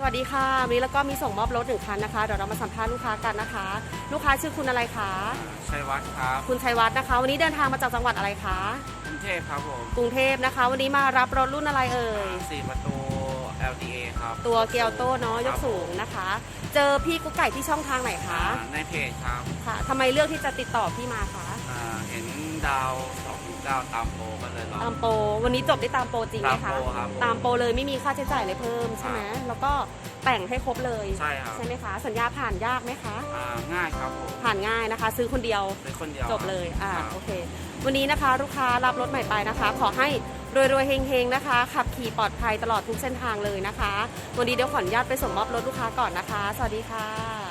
สวัสดีค่ะวันนี้แล้วก็มีส่งมอบรถหนึ่งคันนะคะเดี๋ยวเรามาสัมภาษณ์ลูกค้ากันนะคะ ลูกค้าชื่อคุณอะไรคะชัยวัฒน์ครับ คุณชัยวัฒน์นะคะ วันนี้เดินทางมาจากจังหวัดอะไรคะกรุงเทพครับผมกรุงเทพนะคะ วันนี้มารับรถรุ่นอะไรเอ่ยสี่ประตู LDA ครับ ตัวเกียวโต้เนาะยกสูงนะคะ เจอพี่กุ๊กไก่ที่ช่องทางไหนอ่าคะในเพจครับค่ะทำไมเลือกที่จะติดต่อพี่มาคะอ่าเห็นดาว 2.9ตามโปรก็เลยลองตามโปรวันนี้จบได้ตามโปรจริงไหมตามคะโปรครับตามโปรเลยไม่มีค่าใช้จ่ายอะไรเพิ่มใช่ไหมแล้วก็แต่งให้ครบเลยใช่ครับใช่ไหมคะ สัญญาผ่านยากไหมคะ อ่าง่ายครับผมผ่านง่ายนะคะ ซื้อคนเดียว เป็นคนเดียวจบเลยอ่าครับ โอเค วันนี้นะคะลูกค้ารับรถใหม่ไปนะคะ ขอให้รวยๆเฮงๆนะคะ ขับขี่ปลอดภัยตลอดทุกเส้นทางเลยนะคะ วันนี้เดี๋ยวขออนุญาตไปส่งมอบรถลูกค้าก่อนนะคะ สวัสดีค่ะ